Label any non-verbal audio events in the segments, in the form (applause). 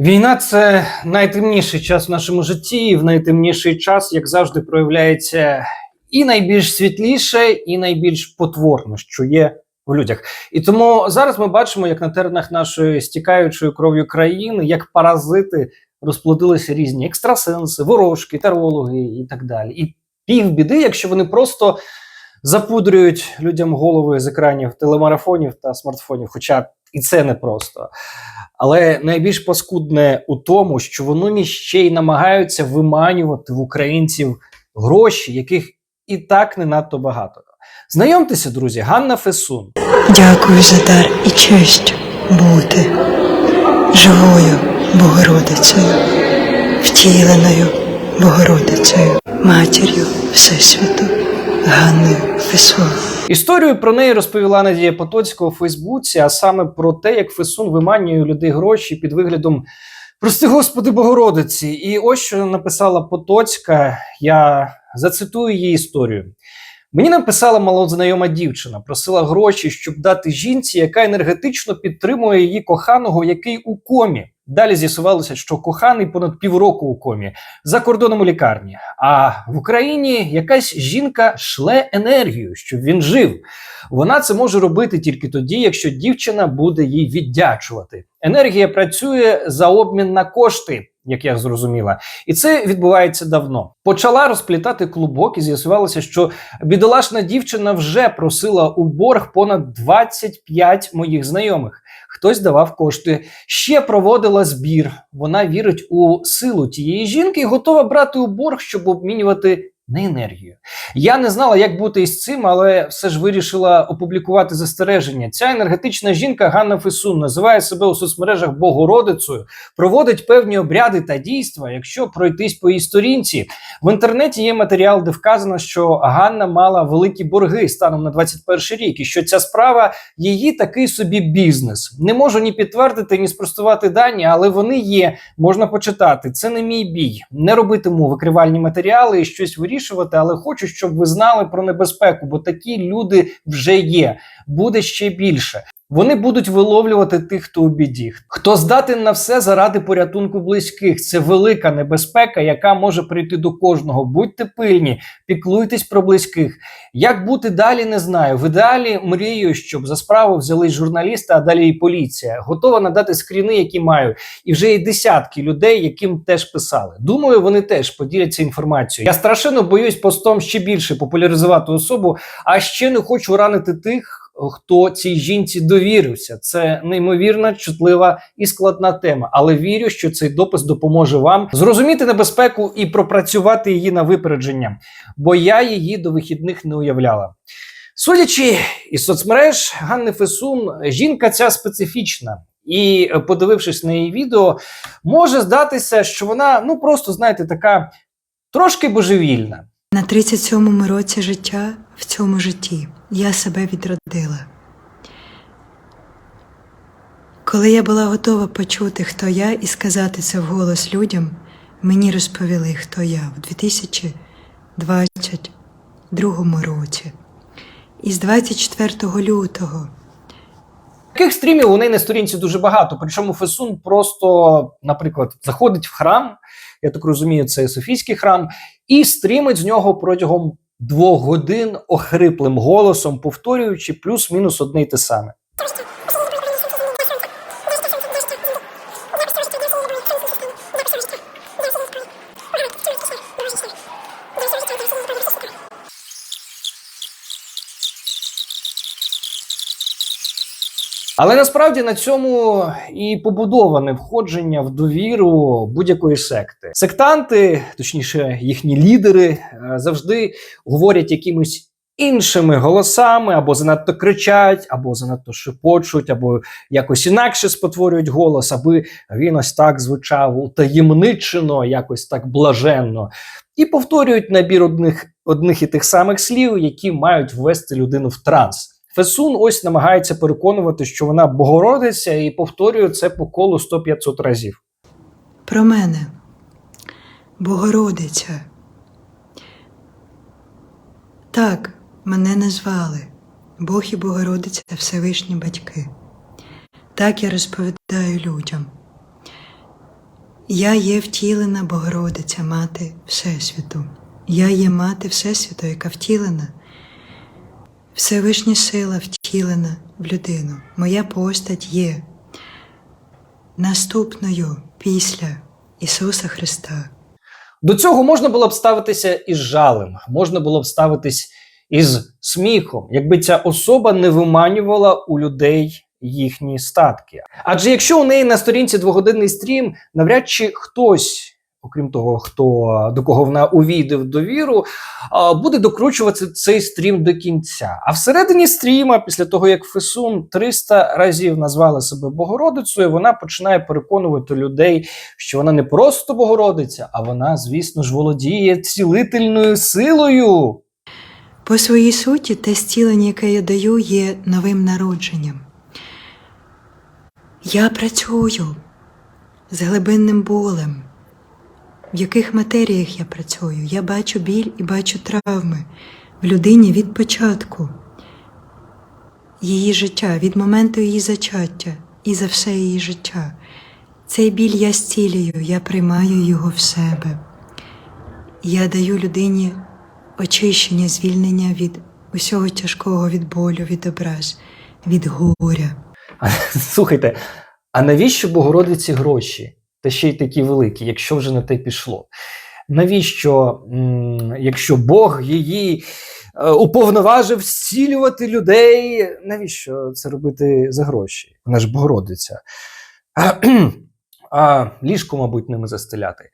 Війна це найтемніший час в нашому житті, і в найтемніший час, як завжди, проявляється і найбільш світліше, і найбільш потворно, що є в людях. І тому зараз ми бачимо, як на теренах нашої стікаючої кров'ю країни, як паразити розплодилися різні екстрасенси, ворожки, тарологи і так далі. І півбіди, якщо вони просто запудрюють людям голови з екранів телемарафонів та смартфонів, хоча і це непросто. Але найбільш паскудне у тому, що вони ще й намагаються виманювати в українців гроші, яких і так не надто багато. Знайомтеся, друзі, Ганна Фесун. Дякую за дар і честь бути живою Богородицею, втіленою Богородицею, матір'ю Всесвіту, Ганною Фесун. Історію про неї розповіла Надія Потоцька у Фейсбуці, а саме про те, як Фесун виманює у людей гроші під виглядом Прости Господи Богородиці. І ось що написала Потоцька. Я зацитую її історію. Мені написала малознайома дівчина, просила гроші, щоб дати жінці, яка енергетично підтримує її коханого, який у комі. Далі з'ясувалося, що коханий понад півроку у комі за кордоном у лікарні. А в Україні якась жінка шле енергію, щоб він жив. Вона це може робити тільки тоді, якщо дівчина буде їй віддячувати. Енергія працює за обмін на кошти, як я зрозуміла, і це відбувається давно. Почала розплітати клубок, і з'ясувалося, що бідолашна дівчина вже просила у борг понад 25 моїх знайомих. Хтось давав кошти, ще проводила збір. Вона вірить у силу тієї жінки і готова брати у борг, щоб обмінювати на енергію. Я не знала, як бути із цим, але все ж вирішила опублікувати застереження. Ця енергетична жінка Ганна Фесун називає себе у соцмережах Богородицею, проводить певні обряди та дійства. Якщо пройтись по її сторінці, в інтернеті є матеріал, де вказано, що Ганна мала великі борги станом на 21 рік, і що ця справа її такий собі бізнес. Не можу ні підтвердити, ні спростувати дані, але вони є. Можна почитати. Це не мій бій. Не робитиму викривальні матеріали і щось вирішувати, але хочу, щоб ви знали про небезпеку, бо такі люди вже є. Буде ще більше. Вони будуть виловлювати тих, хто у біді. Хто здатен на все заради порятунку близьких. Це велика небезпека, яка може прийти до кожного. Будьте пильні, піклуйтесь про близьких. Як бути далі, не знаю. В ідеалі мрію, щоб за справу взялись журналісти, а далі і поліція. Готова надати скріни, які маю. І вже є десятки людей, яким теж писали. Думаю, вони теж поділяться інформацією. Я страшенно боюсь постом ще більше популяризувати особу, а ще не хочу ранити тих. Хто цій жінці довірився? Це неймовірна, чутлива і складна тема. Але вірю, що цей допис допоможе вам зрозуміти небезпеку і пропрацювати її на випередження, бо я її до вихідних не уявляла. Судячи із соцмереж Ганни Фесун, жінка ця специфічна. І е, подивившись на її відео, може здатися, що вона ну просто знаєте така трошки божевільна. На 37-му році життя в цьому житті я себе відродила. Коли я була готова почути, хто я, і сказати це вголос людям, мені розповіли, хто я в 2022 році. І з 24 лютого Таких стрімів у неї на сторінці дуже багато. Причому Фесун просто, наприклад, заходить в храм, я так розумію, це Софійський храм, і стрімить з нього протягом двох годин охриплим голосом, повторюючи плюс-мінус одне й те саме. Але насправді на цьому і побудоване входження в довіру будь-якої секти. Сектанти, точніше, їхні лідери, е, завжди говорять якимось іншими голосами, або занадто кричать, або занадто шепочуть, або якось інакше спотворюють голос, аби він ось так звучав утаємничено, якось так блаженно. І повторюють набір одних, одних і тих самих слів, які мають ввести людину в транс. Фесун ось намагається переконувати, що вона Богородиця, і повторює це по колу 100-500 разів. про мене, Богородиця. Так, мене назвали Бог і Богородиця та Всевишні батьки. Так я розповідаю людям. Я є втілена Богородиця, мати Всесвіту. Я є мати Всесвіту, яка втілена. Всевишня сила втілена в людину. Моя постать є наступною після Ісуса Христа. До цього можна було б ставитися із жалем, можна було б ставитись із сміхом, якби ця особа не виманювала у людей їхні статки. Адже якщо у неї на сторінці двогодинний стрім, навряд чи хтось. Окрім того, хто до кого вона увійде в довіру, буде докручувати цей стрім до кінця. А всередині стріма, після того як Фесун 300 разів назвала себе Богородицею, вона починає переконувати людей, що вона не просто Богородиця, а вона, звісно ж, володіє цілительною силою. По своїй суті, те зцілення, яке я даю, є новим народженням. Я працюю з глибинним болем. В яких матеріях я працюю? Я бачу біль і бачу травми в людині від початку її життя, від моменту її зачаття і за все її життя. Цей біль я зцілюю, я приймаю його в себе. Я даю людині очищення, звільнення від усього тяжкого, від болю, від образ, від горя. (laughs) Слухайте, а навіщо Богородиці гроші? Та ще й такі великі, якщо вже на те пішло. Навіщо, якщо Бог її е, уповноважив зцілювати людей, навіщо це робити за гроші? Вона ж Богородиця. А, ліжко, мабуть, ними застеляти.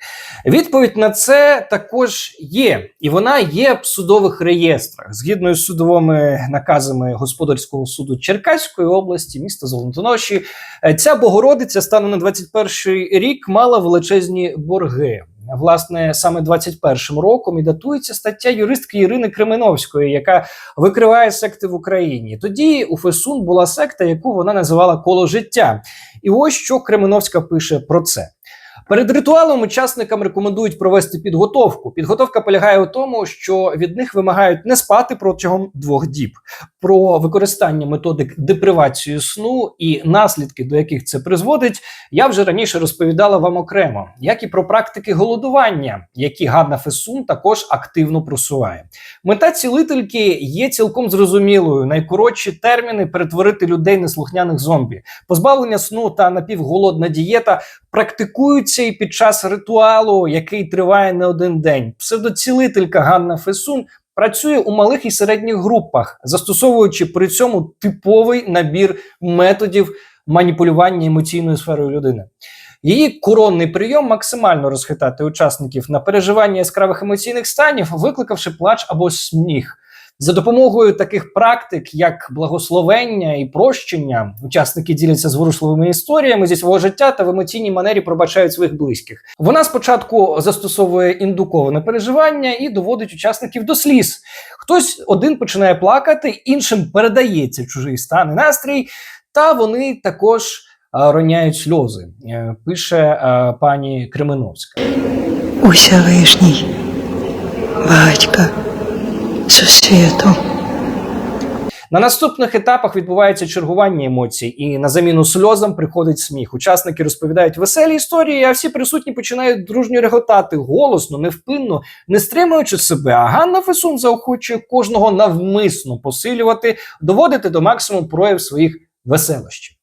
Відповідь на це також є, і вона є в судових реєстрах. Згідно з судовими наказами господарського суду Черкаської області, міста Золотоноші, Е, Ця Богородиця станом на 21 рік мала величезні борги. Власне, саме 21 роком і датується стаття юристки Ірини Кременовської, яка викриває секти в Україні. Тоді у Фесун була секта, яку вона називала коло життя. І ось що Кременовська пише про це. Перед ритуалом учасникам рекомендують провести підготовку. Підготовка полягає у тому, що від них вимагають не спати протягом двох діб. Про використання методик депривації сну і наслідки, до яких це призводить, я вже раніше розповідала вам окремо, як і про практики голодування, які Ганна Фесун також активно просуває. Мета цілительки є цілком зрозумілою: найкоротші терміни перетворити людей на слухняних зомбі. Позбавлення сну та напівголодна дієта практикуються і під час ритуалу, який триває не один день. Псевдоцілителька Ганна Фесун працює у малих і середніх групах, застосовуючи при цьому типовий набір методів маніпулювання емоційною сферою людини. Її коронний прийом максимально розхитати учасників на переживання яскравих емоційних станів, викликавши плач або сміх. За допомогою таких практик, як благословення і прощення, учасники діляться зворушливими історіями зі свого життя та в емоційній манері пробачають своїх близьких. Вона спочатку застосовує індуковане переживання і доводить учасників до сліз. Хтось один починає плакати, іншим передається чужий стан і настрій, та вони також роняють сльози. Е, Пише пані Кременовська. Усявишній, батька, сусвіту. На наступних етапах відбувається чергування емоцій, і на заміну сльозам приходить сміх. Учасники розповідають веселі історії, а всі присутні починають дружньо реготати голосно, невпинно, не стримуючи себе. А Ганна Фесун заохочує кожного навмисно посилювати, доводити до максимуму прояв своїх веселощів.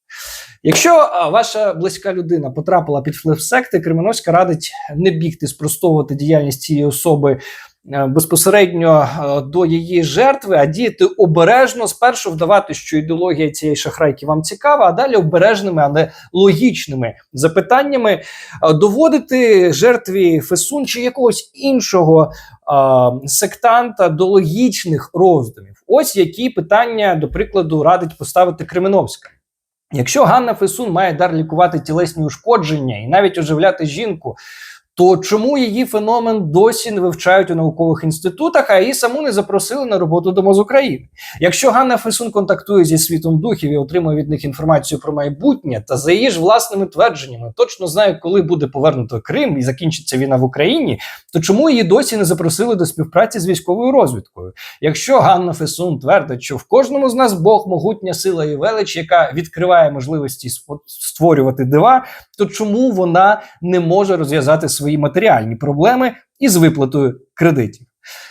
Якщо ваша близька людина потрапила під вплив секти, Кременовська радить не бігти спростовувати діяльність цієї особи безпосередньо е, до її жертви, а діяти обережно, спершу вдавати, що ідеологія цієї шахрайки вам цікава, а далі обережними, а не логічними запитаннями е, доводити жертві Фесун чи якогось іншого е, сектанта до логічних роздумів. Ось які питання, до прикладу, радить поставити Кременовська. Якщо Ганна Фесун має дар лікувати тілесні ушкодження і навіть оживляти жінку, То чому її феномен досі не вивчають у наукових інститутах, а її саму не запросили на роботу до МОЗ України? Якщо Ганна Фесун контактує зі світом духів і отримує від них інформацію про майбутнє, та за її ж власними твердженнями точно знає, коли буде повернуто Крим і закінчиться війна в Україні, то чому її досі не запросили до співпраці з військовою розвідкою? Якщо Ганна Фесун твердить, що в кожному з нас Бог могутня сила і велич, яка відкриває можливості створювати дива, то чому вона не може розв'язати свої матеріальні проблеми із виплатою кредитів?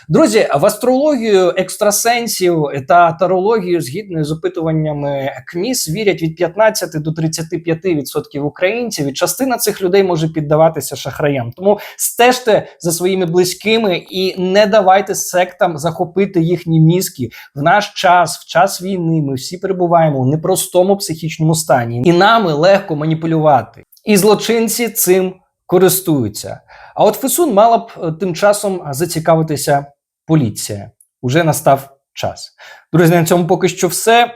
Друзі, в астрологію екстрасенсів та тарологію, згідно з опитуваннями КМІС, вірять від 15 до 35% українців, і частина цих людей може піддаватися шахраям. Тому стежте за своїми близькими і не давайте сектам захопити їхні мізки. В наш час, в час війни, ми всі перебуваємо у непростому психічному стані, і нами легко маніпулювати. І злочинці цим користуються. А от Фесун мала б е, тим часом зацікавитися поліція. Уже настав час. Друзі, на цьому поки що все.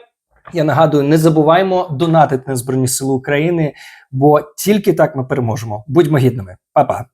Я нагадую, не забуваємо донатити на Збройні Сили України, бо тільки так ми переможемо. Будьмо гідними. Па-па.